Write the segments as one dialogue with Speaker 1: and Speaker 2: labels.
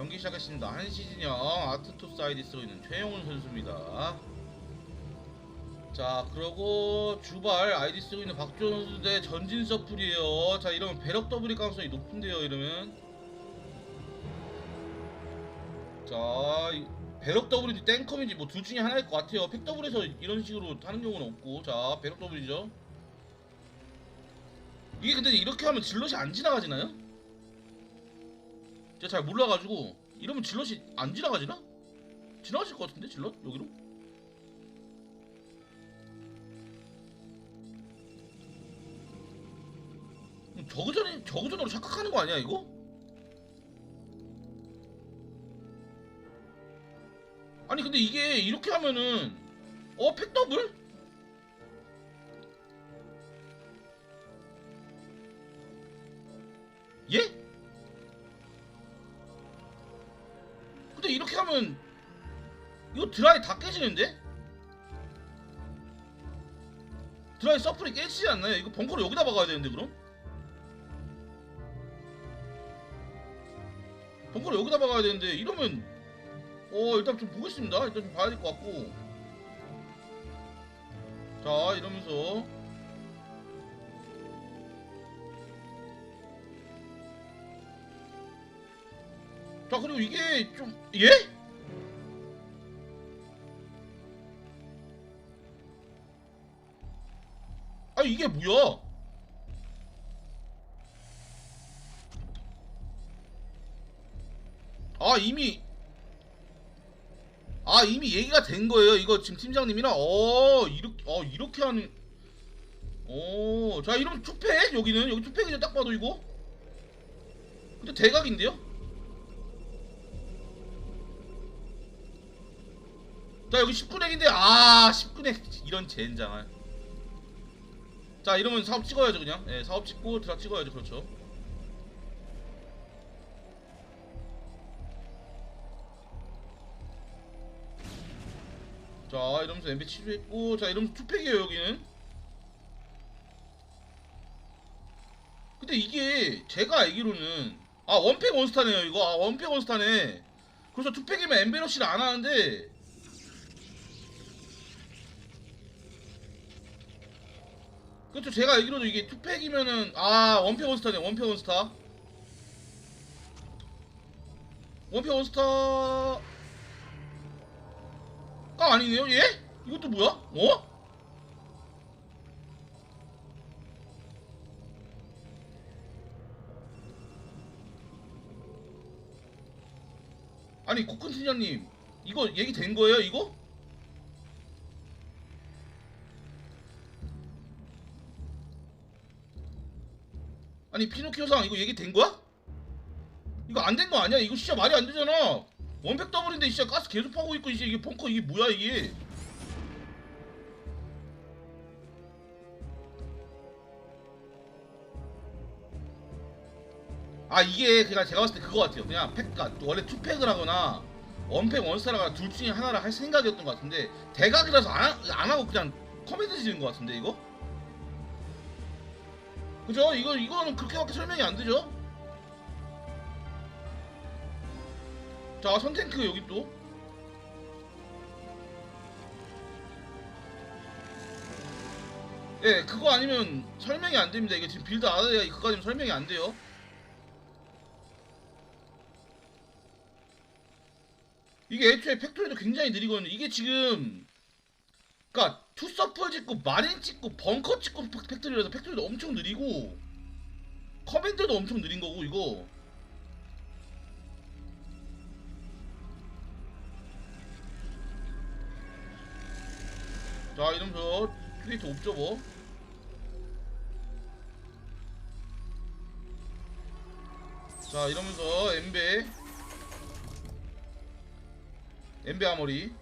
Speaker 1: 경기 시작했습니다. 한 시즌형 아트토스 아이디 쓰고 있는 최영훈 선수입니다. 자, 그러고 주발 아이디 쓰고 있는 박주호 선수 대 전진 서플이에요. 자, 이러면 배럭 더블일 가능성이 높은데요, 이러면. 자, 이- 배럭 더블인지 땡컴인지 뭐 둘 중에 하나일 것 같아요. 팩 더블에서 이런 식으로 하는 경우는 없고, 자, 배럭 더블이죠. 이게 근데 이렇게 하면 질럿이 안 지나가지나요? 제가 잘 몰라가지고 이러면 질럿이 안 지나가지나? 지나가실 것 같은데 질럿 여기로? 음, 저그전이 저그전으로 착각하는 거 아니야 이거? 아니 근데 이게 이렇게 하면은 어 팩더블? 예? 하면 이거 드라이 다 깨지는데? 드라이 서플이 깨지지 않나요? 이거 벙커를 여기다 박아야 되는데 그럼? 벙커를 여기다 박아야 되는데 이러면 어 일단 좀 보겠습니다 일단 좀 봐야 될 것 같고 자 이러면서 자 그리고 이게 좀 예? 아 이게 뭐야? 아 이미 아 이미 얘기가 된 거예요 이거 지금 팀장님이랑 어 이렇게 어 이렇게 하는 어자 이러면 투팩 여기는 여기 투팩이죠 딱 봐도 이거 근데 대각인데요? 자 여기 19넥인데 아 19넥 이런 젠장을. 자 이러면 사업 찍어야죠 그냥. 예 사업 찍고 드랍 찍어야죠 그렇죠. 자 이러면서 엠베 취소했고 자 이러면서 투팩이에요 여기는. 근데 이게 제가 알기로는 아 원팩 원스타네요 이거. 아 원팩 원스타네. 그래서 투팩이면 엠베러시를 안 하는데 그렇죠 제가 알기로도 이게 투팩이면은 아 원팩 원스타네 원팩 원스타 원팩 원스타 가 아니네요 얘? 이것도 뭐야? 어? 아니 코큰 팀장님 이거 얘기 된 거예요 이거? 아니 피노키오상 이거 얘기 된 거야? 이거 안 된 거 아니야? 이거 진짜 말이 안 되잖아. 원팩 더블인데 진짜 가스 계속 파고 있고 이제 이게 벙커 이게 뭐야 이게? 아 이게 그냥 제가 봤을 때 그거 같아요. 그냥 팩가 원래 투팩을 하거나 원팩 원스타라거나 둘 중에 하나를 할 생각이었던 것 같은데 대각이라서 안, 하- 안 하고 그냥 커맨드 지는 것 같은데 이거? 그죠? 이거 이거는 그렇게밖에 설명이 안 되죠? 자 선탱크 여기 또 예, 그거 아니면 설명이 안 됩니다. 이게 지금 빌드 안 해야 그거 아니면 설명이 안 돼요. 이게 애초에 팩토리도 굉장히 느리거든요. 이게 지금 그니까 투서플 찍고 마린 찍고 벙커 찍고 팩- 팩토리라서 팩토리도 엄청 느리고 커맨드도 엄청 느린 거고 이거. 자 이러면서 트레이트 옵저버. 자 이러면서 엠베. 엠베 아머리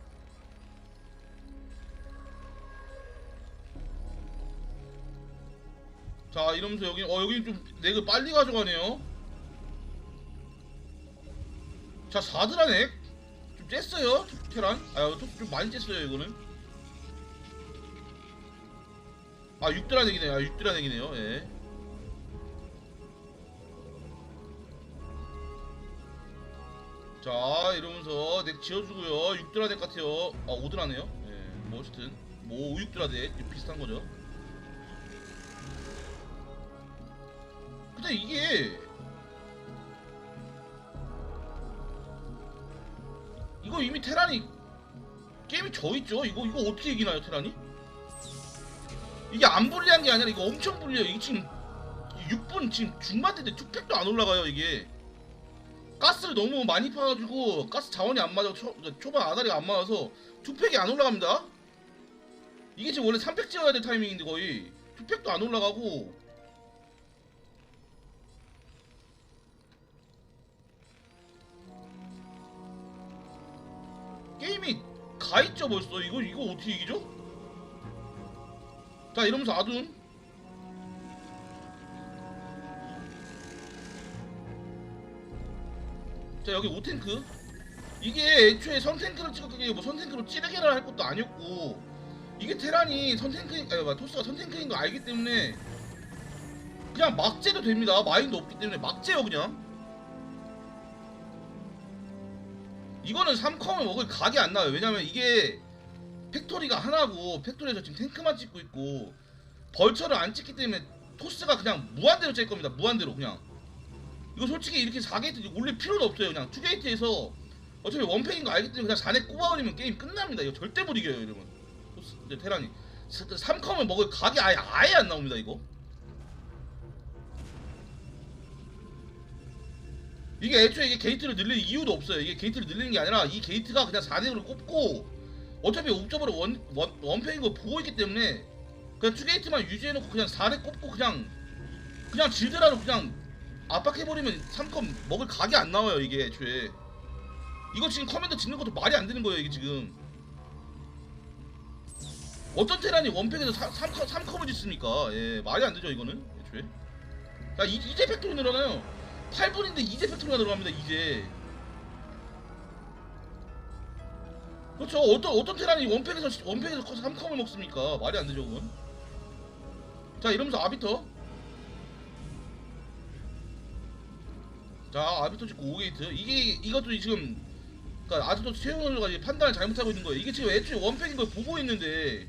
Speaker 1: 자 이러면서 여기 어 여기 좀 넥을 빨리 가져가네요. 자 4드라넥? 좀 쬐어요 테란? 아좀 좀 많이 쬐어요 이거는. 아 6드라넥이네요. 아 6드라넥이네요. 예. 자 이러면서 덱 지어주고요. 6드라 덱 같아요. 아 5드라네요? 예, 뭐 어쨌든. 뭐 5, 6드라 덱 비슷한 거죠 근데 이게 이거 이미 테란이 게임이 져있죠? 이거 이거 어떻게 이기나요 테란이? 이게 안 불리한 게 아니라 이거 엄청 불리해요. 이게 지금 6분 지금 중반대인데 투팩도 안 올라가요 이게. 가스를 너무 많이 파가지고 가스 자원이 안 맞아 초, 초반 아다리가 안 맞아서 투팩이 안 올라갑니다. 이게 지금 원래 3팩 찍어야 될 타이밍인데 거의 투팩도 안 올라가고 게임이 가 있죠 벌써. 이거 이거 어떻게 이기죠? 자 이러면서 아둔. 자 여기 5탱크. 이게 애초에 선탱크를 찍었기에 뭐 선탱크로 찌르기를 할 것도 아니었고 이게 테란이 선탱크 뭐 토스가 선탱크인 거 알기 때문에 그냥 막재도 됩니다. 마인도 없기 때문에 막재요 그냥 이거는 3컴을 먹을 각이 안 나와요. 왜냐면 이게 팩토리가 하나고 팩토리에서 지금 탱크만 찍고 있고 벌처를 안 찍기 때문에 토스가 그냥 무한대로 짤 겁니다. 무한대로 그냥. 이거 솔직히 이렇게 4게이트 올릴 필요도 없어요. 그냥 2게이트에서 어차피 원팩인 거 알기 때문에 그냥 4넥 꼽아버리면 게임 끝납니다. 이거 절대 못 이겨요 이러면 토스 이제 테란이. 3컴을 먹을 각이 아예 아예 안 나옵니다 이거 이게 애초에 이게 게이트를 늘릴 이유도 없어요. 이게 게이트를 늘리는 게 아니라 이 게이트가 그냥 4넥으로 꼽고 어차피 옵저버로 원, 원, 원팩인 거 보고 있기 때문에 그냥 2게이트만 유지해놓고 그냥 4넥 꼽고 그냥 그냥 질드라로 그냥 압박해버리면 3컴 먹을 각이 안 나와요 이게 애초에. 이거 지금 커맨더 짓는 것도 말이 안 되는 거예요 이게 지금. 어떤 테란이 원팩에서 3, 3, 3컴을 짓습니까? 예 말이 안 되죠 이거는 애초에. 야 이, 이제 팩토리 늘어나요 8분인데 이제 팩토리가 들어갑니다 이제. 그렇죠. 어떤 어떤 테란이 원팩에서 원팩에서 커서 3컴을 먹습니까? 말이 안 되죠 그건. 자 이러면서 아비터. 자 아비터 찍고 5게이트. 이게 이것도 지금 그러니까 아직도 이제 판단을 잘못하고 있는 거예요. 이게 지금 애초에 원팩인 걸 보고 있는데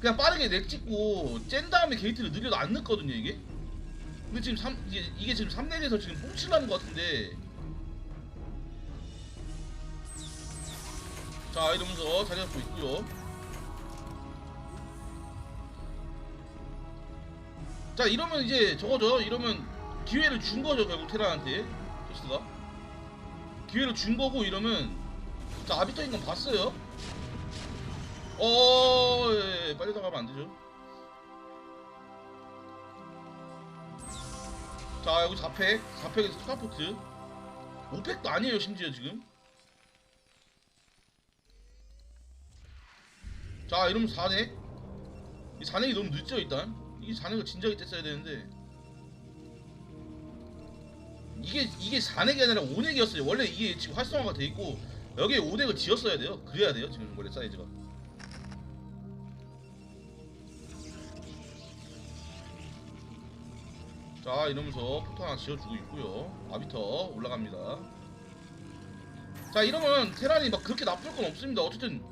Speaker 1: 그냥 빠르게 넥 찍고 짠 다음에 게이트를 늘려도 안 늦거든요 이게 근데 지금 3 이게, 이게 지금 3넥에서 지금 뽕칠라는 것 같은데. 자 이러면서 자리 잡고 있고요. 자 이러면 이제 저거죠. 이러면 기회를 준 거죠 결국 테란한테. 토스가. 기회를 준 거고 이러면. 자 아비터 인 건 봤어요. 어 예, 예, 빨리 나가면 안 되죠 자 여기 4팩. 4팩에서 스타포트. 5팩도 아니에요 심지어 지금. 자 이러면 4넥 이 4넥이 너무 늦죠 일단? 이 4넥을 진작에 뗐어야 되는데. 이게 이게 4넥이 아니라 5넥이었어요. 원래 이게 지금 활성화가 돼 있고 여기에 5넥을 지었어야 돼요. 그래야 돼요 지금 원래 사이즈가 자 이러면서 포토 하나 지어주고 있고요. 아비터 올라갑니다. 자 이러면 테란이 막 그렇게 나쁠 건 없습니다. 어쨌든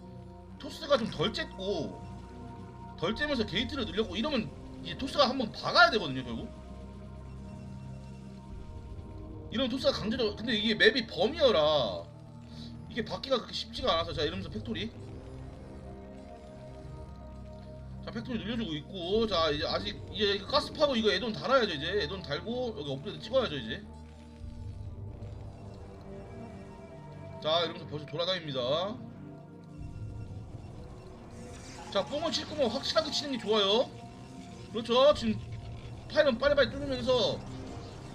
Speaker 1: 토스가 좀덜 쨌고 덜 째면서 게이트를 늘렸고 이러면 이제 토스가 한번 박아야 되거든요 결국. 이러면 토스가 강제로 근데 이게 맵이 범위어라. 이게 받기가 그렇게 쉽지가 않아서 자 이러면서 팩토리 팩토리 늘려주고 있고 자 이제 아직 이제 가스 파고 이거 애돈 달아야죠 이제. 애돈 달고 여기 업그레이드 찍어야죠 이제. 자 이러면서 벌써 돌아다닙니다. 자 뽕을 칠 거면 확실하게 치는 게 좋아요. 그렇죠? 지금 파일은 빨리빨리 뚫으면서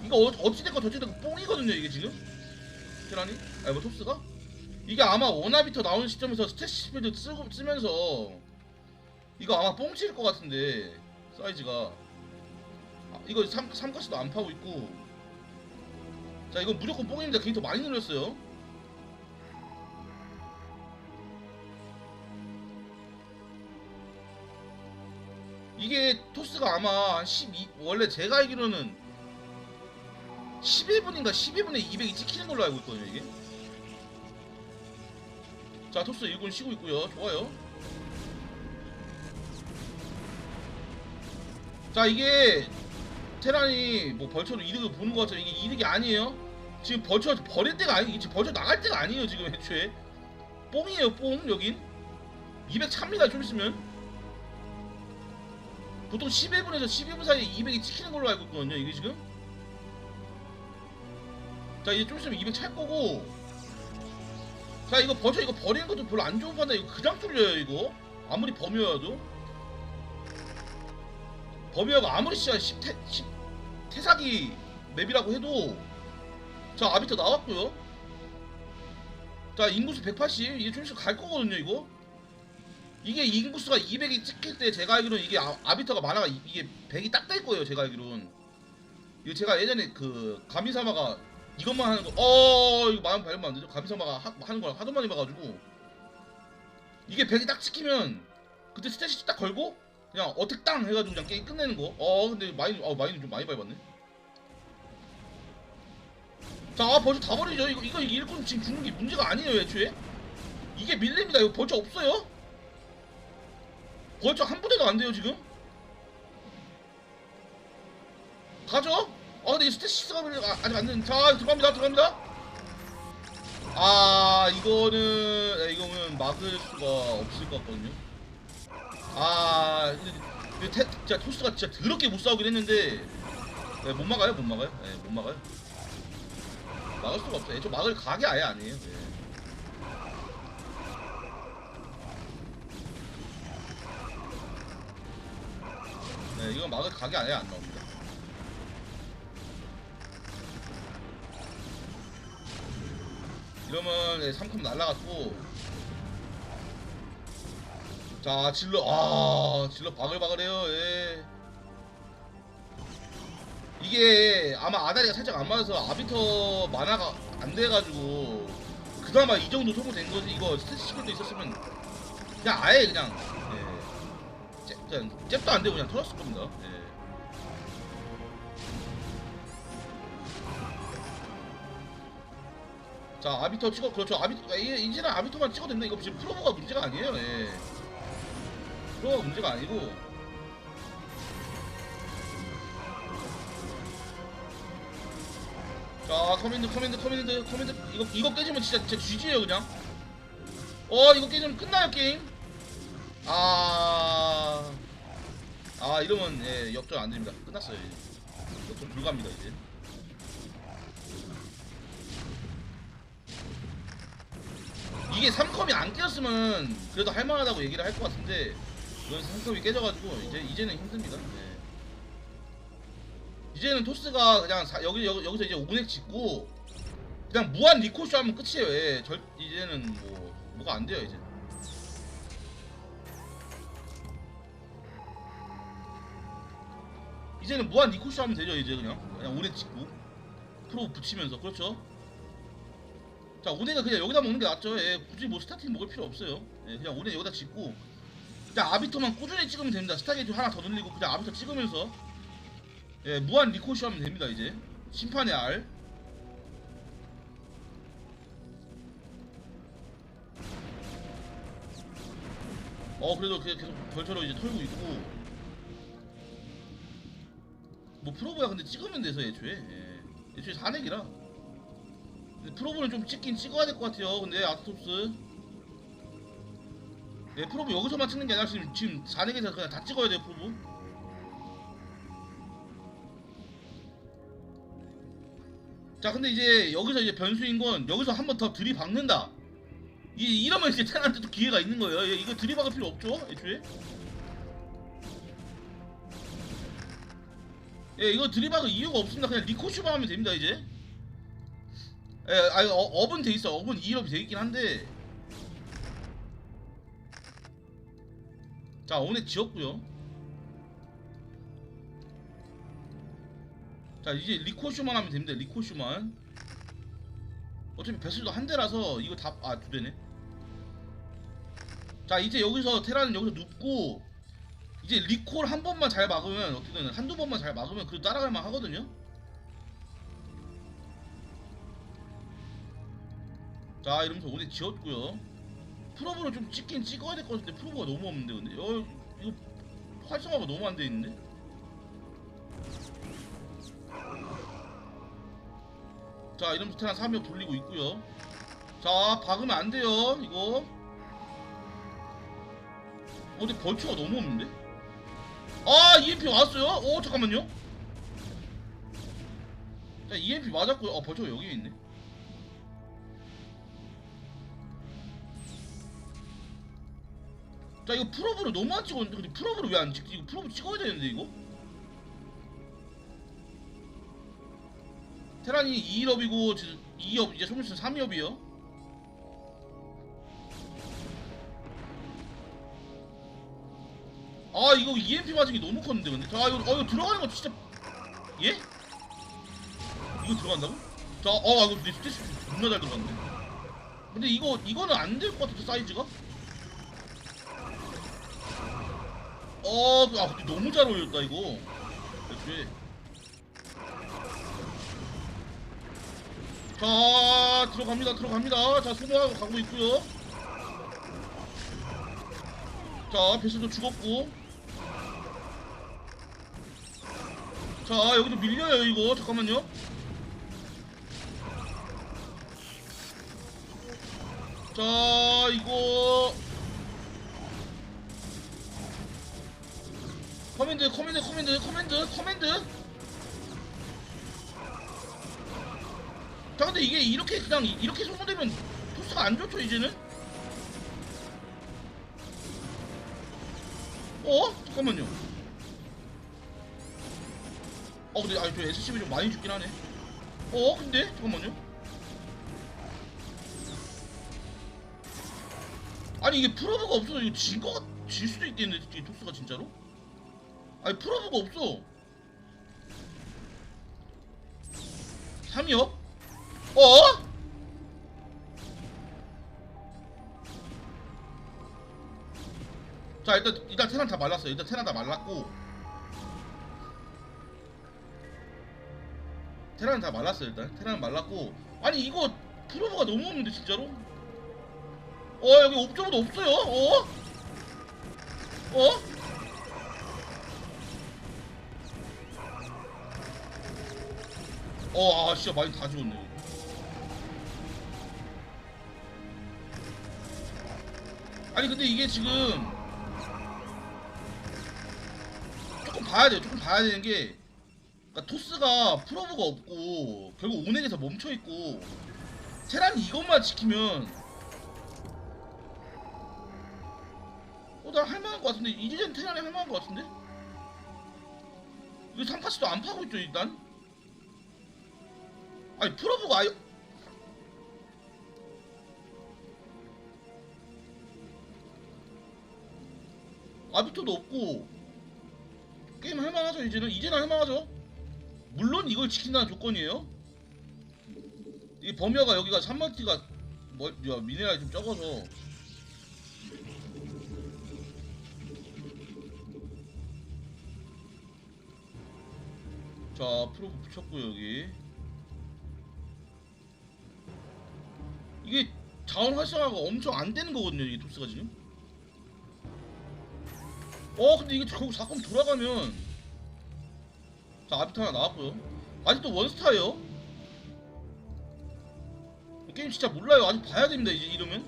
Speaker 1: 이거 어, 어찌됐건 저찌됐건 뽕이거든요 이게 지금. 테란이? 아니 뭐 톱스가? 이게 아마 원아비터 나오는 시점에서 스태시 스피드 쓰고, 쓰면서 이거 아마 뽕칠 것 같은데 사이즈가. 아, 이거 3, 3가스도 안 파고 있고. 자 이거 무조건 뽕입니다. 게이터 많이 늘렸어요. 이게 토스가 아마 한12 원래 제가 알기로는 11분인가 12분에 200이 찍히는 걸로 알고 있거든요 이게. 자 토스 1군 쉬고 있고요. 좋아요 자 이게 테란이 뭐 벌처도 이득을 보는 것 같아요. 이게 이득이 아니에요? 지금 벌처 버릴 때가 아니 지금 벌처 나갈 때가 아니에요 지금 애초에. 뽕이에요 뽕 여긴. 200 찹니다 좀 있으면. 보통 11분에서 12분 사이에 200이 찍히는 걸로 알고 있거든요 이게 지금. 자 이제 좀 있으면 200 찰 거고. 자 이거 벌써 이거 버리는 것도 별로 안 좋은 판단 이거 그냥 뚫려요 이거. 아무리 범위여도 범위여가 아무리 진짜 10태, 10 태사기 맵이라고 해도 자 아비터 나왔고요. 자 인구수 180 이게 좀 있으면 갈 거거든요 이거. 이게 인구수가 200이 찍힐 때 제가 알기로는 이게 아, 아비터가 많아가 이- 이게 100이 딱 될 거예요 제가 알기로는. 이거 제가 예전에 그 가미사마가 이것만 하는 거, 어, 이거 마음 밟으면 안 되죠? 가미사마가 하, 하는 거랑 하도 많이 봐가지고. 이게 100이 딱 찍히면 그때 스탯이 딱 걸고 그냥 어택 땅 해가지고 그냥 게임 끝내는 거. 어, 근데 마인, 어, 마인 좀 많이 밟았네. 자, 아, 벌써 다 버리죠. 이거 이거 일꾼 지금 죽는 게 문제가 아니에요, 애초에. 이게 밀립니다. 이거 벌써 없어요. 벌써 한 부대도 안 돼요, 지금. 가죠? 아 근데 이 스테시스가 아, 아직 안 되는 자 들어갑니다 들어갑니다 아 이거는 네, 이거는 막을 수가 없을 것 같거든요 아 이거- 이거 테, 진짜 토스가 진짜 더럽게 못 싸우긴 했는데. 네, 못 막아요 못 막아요? 네, 못 막아요. 막을 수가 없어요. 저 막을 각이 아예 아니에요. 네. 네 이건 막을 각이 아예 안 나옵니다. 이러면 네, 3컴 날라갔고 자 질러 아 질러 바글바글해요 예. 이게 아마 아다리가 살짝 안 맞아서 아비터 만화가 안 돼가지고 그나마 이 정도 소모된 거지 이거 스태시스도 있었으면 그냥 아예 그냥 예. 잽, 잽도 안 되고 그냥 터졌을 겁니다 예. 자 아비터 찍어 그렇죠 아비터 이- 이제는 아비터만 찍어도 됩니다 이거 지금 프로모가 문제가 아니에요 예. 프로모가 문제가 아니고. 자 커맨드 커맨드 커맨드 커맨드. 이거 이거 깨지면 진짜 진짜 GG예요 그냥. 어 이거 깨지면 끝나요 게임? 아... 아 이러면 예, 역전 안 됩니다. 끝났어요 이제. 역전 불가합니다 이제. 이게 3컴이 안 깨졌으면 그래도 할만하다고 얘기를 할 것 같은데 이건 3컴이 깨져가지고 이제 이제는 힘듭니다. 네. 이제는 토스가 그냥 사- 여기, 여기 여기서 이제 오븐액 짓고 그냥 무한 리코쇼 하면 끝이에요. 예. 절 이제는 뭐 뭐가 안 돼요 이제. 이제는 무한 리코쇼 하면 되죠 이제 그냥 그냥 오넥 짓고 프로 붙이면서 그렇죠. 자 오네가 그냥 여기다 먹는 게 낫죠 예, 굳이 뭐 스타팅 먹을 필요 없어요 예, 그냥 오네 여기다 짓고 그냥 아비터만 꾸준히 찍으면 됩니다. 스타게이트 하나 더 늘리고 그냥 아비터 찍으면서. 예 무한 리코쇼 하면 됩니다 이제. 심판의 알. 어 그래도 그냥 계속 벌처로 이제 털고 있고. 뭐 프로브야 근데 찍으면 돼서 애초에. 예. 애초에 4넥이라. 근데 프로브는 좀 찍긴 찍어야 될 것 같아요. 근데 아스톱스. 네, 프로브 여기서만 찍는 게 아니라 지금 지금 4넥에서 그냥 다 찍어야 돼요, 프로브. 자, 근데 이제 여기서 이제 변수인 건 여기서 한 번 더 들이박는다. 이 이러면 이제 테란한테도 기회가 있는 거예요. 예, 이거 들이박을 필요 없죠, 애초에. 예, 이거 들이박을 이유가 없습니다. 그냥 리코슈만 하면 됩니다, 이제. 예, 아니 어, 업은 돼 있어. 업은 2업이 돼 있긴 한데. 자, 오늘 지었고요. 자, 이제 리코슈만 하면 됩니다. 리코슈만. 어차피 배슬도 한 대라서 이거 다 아, 두 대네. 자, 이제 여기서 테라는 여기서 눕고 이제 리콜 한 번만 잘 막으면 어떻게든 한두 번만 잘 막으면 그래도 따라갈 만 하거든요. 자 이러면서 오늘 지었고요 프로브로 좀 찍긴 찍어야 될 것 같은데 프로브가 너무 없는데 근데. 어 이거 활성화가 너무 안 돼 있는데? 자 이러면서 테란 3역 돌리고 있고요. 자 박으면 안 돼요 이거. 어 근데 벌초가 너무 없는데? 아 EMP 왔어요? 어 잠깐만요. 자 EMP 맞았고요. 어 벌초가 여기에 있네 자 이거 프로브를 너무 안 찍었는데 근데 프로브를 왜안 찍지? 이거 프로브 찍어야 되는데 이거? 테란이 2일업이고 2업 이제 송유슨 3일업이요 아 이거 EMP 맞은 게 너무 컸는데 근데 자 이거 어 이거 들어가는 거 진짜 예? 이거 들어간다고? 자, 어, 아, 이거 내 스테이시 존나 잘 들어갔네. 근데 이거, 이거는 안 될 것 같은데, 사이즈가? 어, 아, 너무 잘 어울렸다, 이거. 애초에. 자, 들어갑니다, 들어갑니다. 자, 소모하고 가고 있고요 자, 베스도 죽었고. 자, 여기도 밀려요, 이거. 잠깐만요. 자 이거 커맨드 커맨드 커맨드 커맨드 커맨드. 자 근데 이게 이렇게 그냥 이렇게 소모되면 토스가 안 좋죠 이제는? 어? 잠깐만요. 어 근데 아니 저 SCV 좀 많이 죽긴 하네. 어 근데? 잠깐만요. 아니 이게 프로브가 없어서 이거 진 거가 질 수도 있겠는데 이 토스가 진짜로? 아니 프로브가 없어 3위업? 어? 자 일단 일단 테란 다 말랐어 일단 테란 다 말랐고 테란 다 말랐어 일단 테란 말랐고 아니 이거 프로브가 너무 없는데 진짜로? 어 여기 옵저버도 없어요 어? 어? 어, 아, 진짜 많이 다 죽었네. 아니, 근데 이게 지금 조금 봐야 돼요. 조금 봐야 되는 게, 그러니까 토스가 프로브가 없고 결국 오넥에서 멈춰 있고 테란이 이것만 지키면 어, 나 할만한 것 같은데 이제는 테란이 할만한 것 같은데? 이거 3파스도 안 파고 있죠 일단? 아니 프로브가 아예 아비토도 없고 게임 할만하죠 이제는? 이제는 할만하죠? 물론 이걸 지킨다는 조건이에요. 이 범여가 여기가 3멀티가 뭐, 야, 미네랄이 좀 적어서. 자 프로브 붙였고 여기 이게 자원 활성화가 엄청 안 되는 거거든요 이 토스가 지금. 어 근데 이게 결국 사건 돌아가면. 자 아비타 하나 나왔고요. 아직도 원스타예요. 이 게임 진짜 몰라요. 아직 봐야 됩니다 이제 이러면.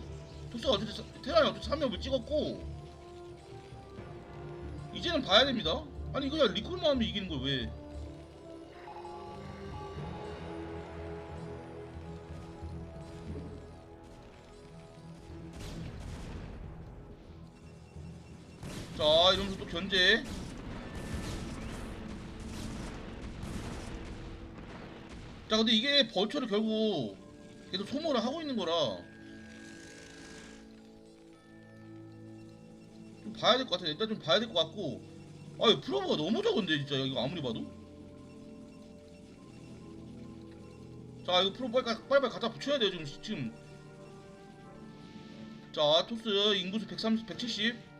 Speaker 1: 토스가 어쨌든 사- 테란이 어쨌든 3명을 찍었고. 이제는 봐야 됩니다. 아니 이거 그냥 리콜만 하면 이기는 걸왜 자 이러면서 또 견제. 자 근데 이게 벌처를 결국 계속 소모를 하고 있는 거라 좀 봐야 될 것 같아 일단 좀 봐야 될 것 같고. 아이 프로브가 너무 적은데 진짜. 이거 아무리 봐도. 자 이거 프로브 빨리 빨리 갖다 붙여야 돼요 지금. 지금. 자 토스 인구수 130 170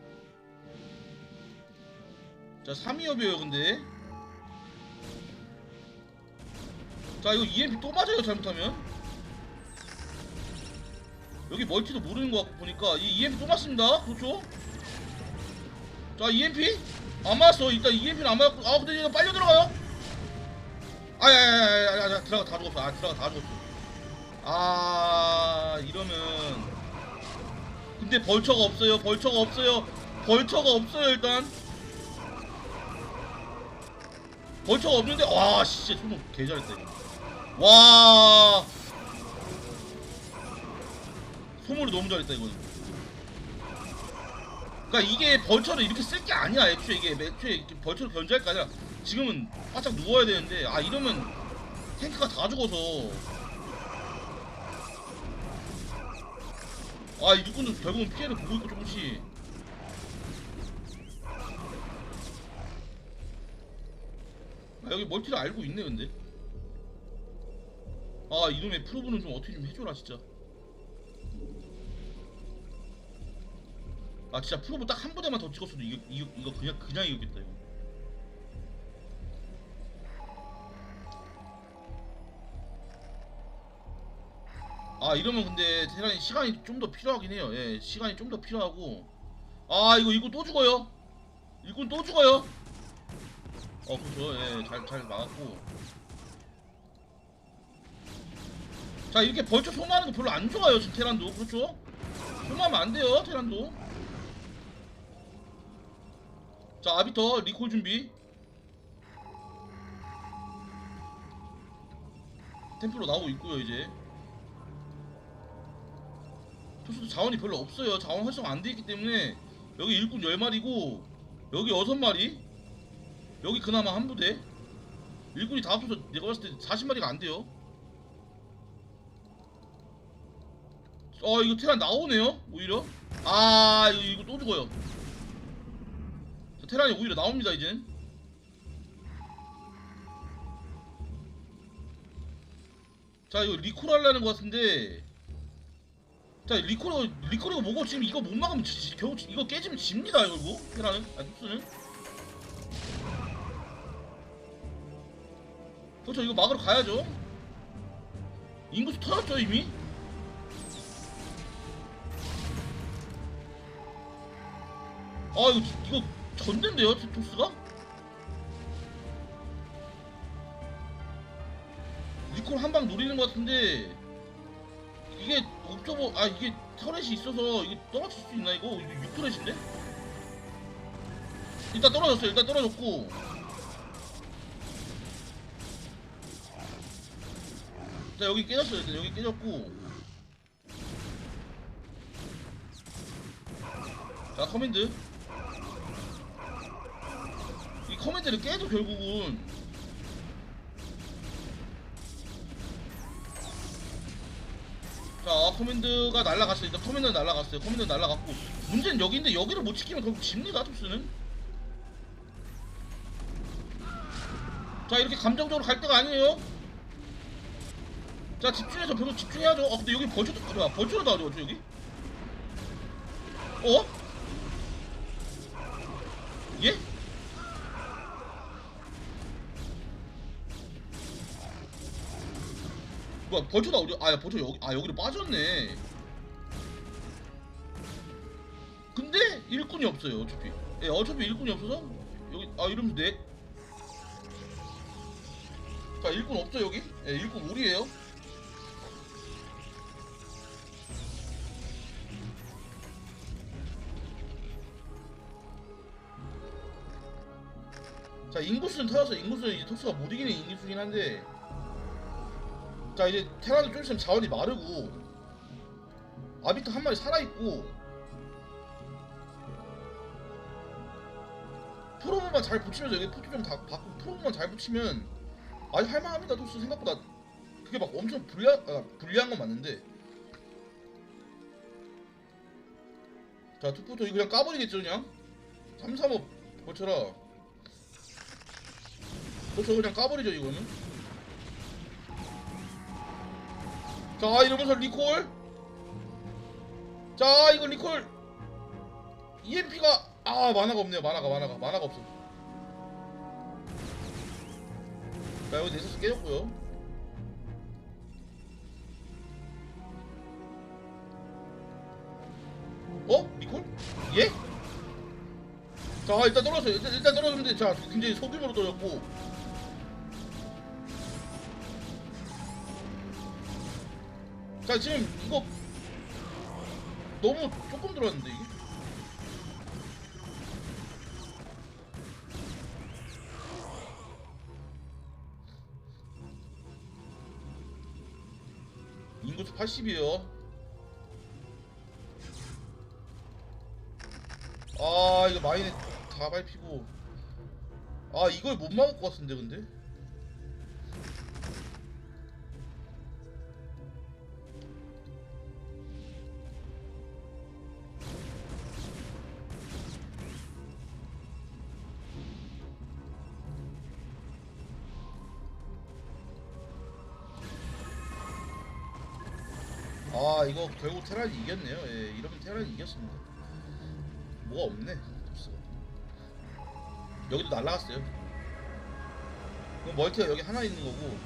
Speaker 1: 자 3위업이에요 근데. 자 이거 EMP 또 맞아요 잘못하면? 여기 멀티도 모르는 것 같고 보니까 이 EMP 또 맞습니다. 그렇죠? 자 EMP 안 맞았어. 일단 EMP는 안 맞았고 아 근데 얘가 빨려 들어가요? 아야야야야 들어가 다 죽었어. 아 들어가 다 죽었어. 아 이러면. 근데 벌처가 없어요. 벌처가 없어요. 벌처가 없어요 일단 벌처가 없는데? 와 진짜 소금 개 잘했다 이거. 와. 소모를 너무 잘했다 이거는 그러니까 이게 벌처를 이렇게 쓸 게 아니야 애초에 이게. 애초에 벌처를 견제할 게 아니라 지금은 바짝 누워야 되는데 아 이러면 탱크가 다 죽어서. 아 일꾼도 결국은 피해를 보고 있고 조금씩 아 여기 멀티를 알고 있네 근데. 아 이놈의 프로브는 좀 어떻게 좀 해줘라 진짜. 아 진짜 프로브 딱 한 부대만 더 찍었어도 이거, 이거, 이거 그냥 그냥 이겼겠다 이거. 아 이러면 근데 테란이 시간이 좀 더 필요하긴 해요. 예 시간이 좀 더 필요하고. 아 이거 이거 또 죽어요? 일꾼 또 죽어요 어 그렇죠 예잘 잘 막았고. 자 이렇게 벌쳐 소모하는 거 별로 안 좋아요 지금 테란도. 그렇죠? 소모하면 안 돼요 테란도. 자 아비터 리콜 준비. 템플로 나오고 있고요 이제. 토스도 자원이 별로 없어요. 자원 활성 안 돼 있기 때문에 여기 일꾼 10마리고 여기 6마리 여기 그나마 한 부대. 일꾼이 다 합쳐서 내가 봤을 때 40마리가 안 돼요. 어 이거 테란 나오네요? 오히려? 아 이거, 이거 또 죽어요. 자, 테란이 오히려 나옵니다 이젠. 자 이거 리콜 하려는 것 같은데. 자 리콜 리콜이가 뭐고 지금 이거 못 막으면 지, 지- 겨우 지- 이거 깨지면 집니다 뭐 테란은. 아 흡수는 그렇죠 이거 막으러 가야죠 인구수 터졌죠 이미 아 이거 이거 졌는데요 토스가? 리콜 한 방 노리는 것 같은데 이게 옥저버 아 이게 터렛이 있어서 이게 떨어질 수 있나 이거? 이거 6터렛인데? 일단 떨어졌어요 일단 떨어졌고 자 여기 깨졌어요. 일단 여기 깨졌고. 자 커맨드. 이 커맨드를 깨도 결국은. 자 커맨드가 날라갔어요. 일단 커맨드 날라갔어요. 커맨드 날라갔고. 문제는 여기인데 여기를 못 지키면 결국 집니다 톱스는. 자 이렇게 감정적으로 갈 때가 아니에요 자 집중해서 별로 집중해야죠 어 근데 여기 벌초도 뭐야 벌초로 나오죠 여기 어? 예? 뭐야 벌초다 어디 아 벌초 여기 아 여기로 빠졌네 근데 일꾼이 없어요 어차피 예 어차피 일꾼이 없어서 여기 아 이러면 돼 자, 일꾼 없죠 여기? 예, 일꾼 우리예요. 자, 인구수는 터져서 인구수는 이제 토스가 못 이기는 인구수긴 한데. 자, 이제 테라도 좀 있으면 자원이 마르고. 아비터 한 마리 살아있고. 프로브만 잘 붙이면서 여기 포트 좀 다 바꾸고 프로브만 잘 붙이면 아니 할만합니다 토스 생각보다 그게 막 엄청 불리한 아, 불리한 건 맞는데. 자 투포토 이거 그냥 까버리겠죠 그냥? 3 3 5 버쳐라 그렇죠 그냥 까버리죠 이거는? 자 이러면서 리콜. 자 이거 리콜. EMP가 아 만화가 없네요 만화가 만화가. 만화가 없어. 자 여기 네서스 깨졌고요. 리콜? 예? 자 일단 떨어졌어요. 일단, 일단 떨어졌는데 자 굉장히 소규모로 떨어졌고 자 지금 이거 너무 조금 들어왔는데 이게? 인구수 80이에요. 아 이거 마인에 다 밟히고. 아 이걸 못 막을 것 같은데 근데 아 이거 결국 테란이 이겼네요. 예 이러면 테란이 이겼습니다. 뭐가 없네 토스가. 여기도 날라갔어요. 그럼 멀티가 여기 하나 있는 거고.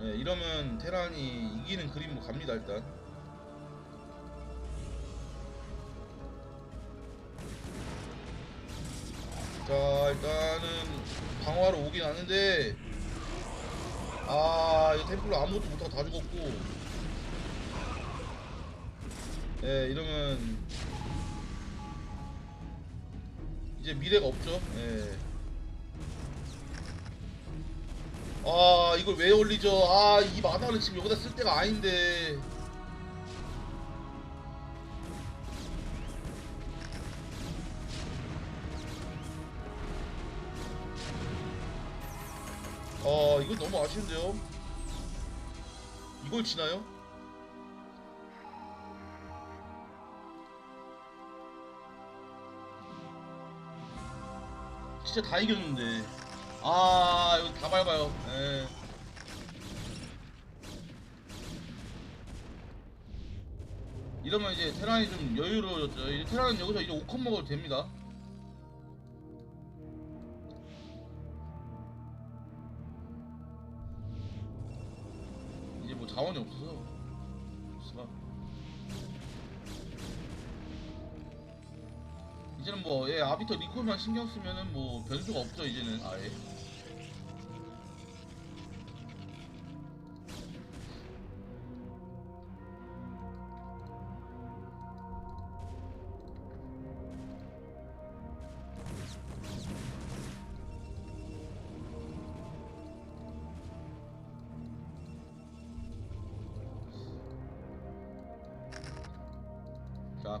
Speaker 1: 예 이러면 테란이 이기는 그림으로 갑니다 일단. 자 일단은 방어하러 오긴 하는데 아, 이 템플러 아무것도 못하고 다 죽었고. 예, 이러면 이제 미래가 없죠. 예. 아, 이걸 왜 올리죠? 아, 이 마당을 지금 여기다 쓸 때가 아닌데. 아, 이거 너무 아쉬운데요? 이걸 지나요? 진짜 다 이겼는데. 아, 이거 다 밟아요. 예. 이러면 이제 테란이 좀 여유로워졌죠. 이제 테란은 여기서 이제 5컷 먹어도 됩니다. 자원이 없어서. 수가 이제는 뭐 예, 아비터 리콜만 신경 쓰면은 뭐 변수가 없죠 이제는. 아예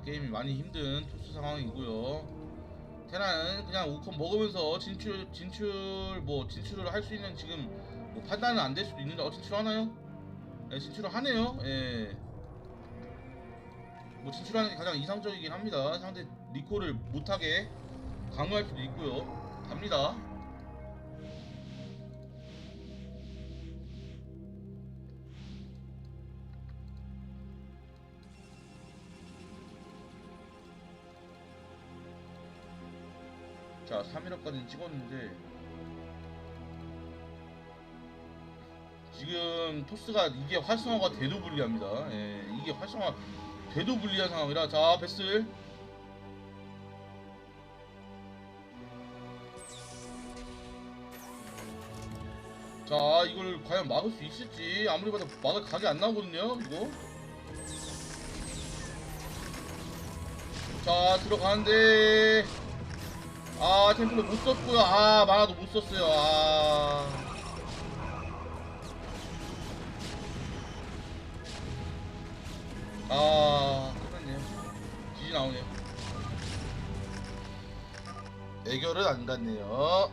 Speaker 1: 게임이 많이 힘든 토스 상황이고요. 테란은 그냥 우컨 먹으면서 진출 진출 뭐 진출을 할 수 있는 지금 뭐 판단은 안 될 수도 있는데 어 진출하나요? 네, 진출을 하네요. 예. 뭐 진출하는 게 가장 이상적이긴 합니다. 상대 리콜을 못하게 강요할 수도 있고요. 갑니다 자 3일업까지는 찍었는데 지금 토스가 이게 활성화가 돼도 불리합니다. 예, 이게 활성화 돼도 불리한 상황이라 자 베슬. 자 이걸 과연 막을 수 있을지 아무리 봐도 막을 각이 안 나오거든요 이거. 자 들어가는데 아 템플러 못 썼고요 아 만화도 못 썼어요 아 아, 끝났네요. 지지 나오네요. 애교를 안 갔네요.